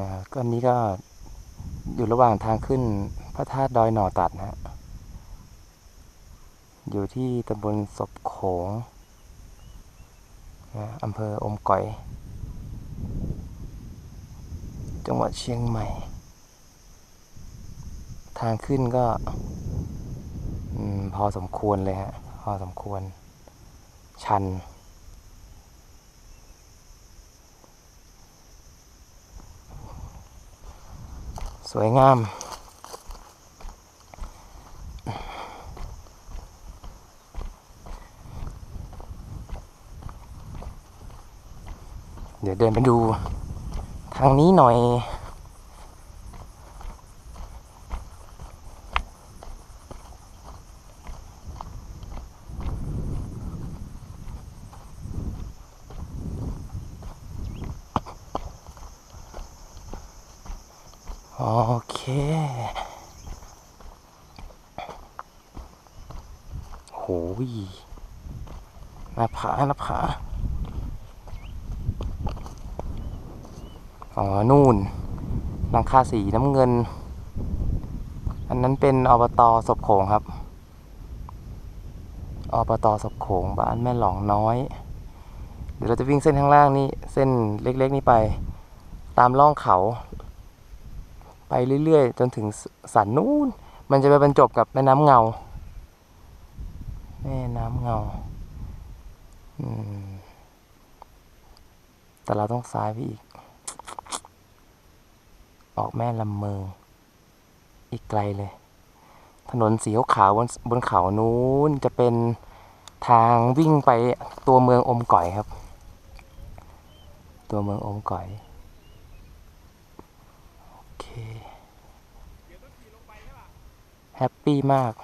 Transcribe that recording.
นะก็อันนี้ก็อยู่ระหว่างทางขึ้นพระธาตุดอยหน่อตัดนะฮะอยู่ที่ตำบลศพโขงนะอำเภออมก๋อย จังหวัดเชียงใหม่ ทางขึ้นก็อพอสมควรเลยฮะ พอสมควร ชัน สวยงาม เดี๋ยวเดินไปดูทางนี้หน่อย โอเค โหยหน้าผาหน้าผาอ๋อ นู่นหลังคาสีน้ำเงิน อันนั้นเป็นอบตศพโขงครับ อบตศพโขงบ้านแม่หลองน้อย เดี๋ยวเราจะวิ่งเส้นข้างล่างนี่ เส้นเล็กๆนี้ไป ตามล่องเขา ไปเรื่อยๆ จนถึงสันนู้น มันจะไปบรรจบกับแม่น้ำเงา แม่น้ำเงาแต่เราต้องซ้ายไปอีก ออกแม่ลำเมิงอีกไกลเลย ถนนสีขาวบนบนเขานู้นจะเป็นทางวิ่งไปตัวเมืองอมก่อยครับ ตัวเมืองอมก่อย แฮปปี้มาก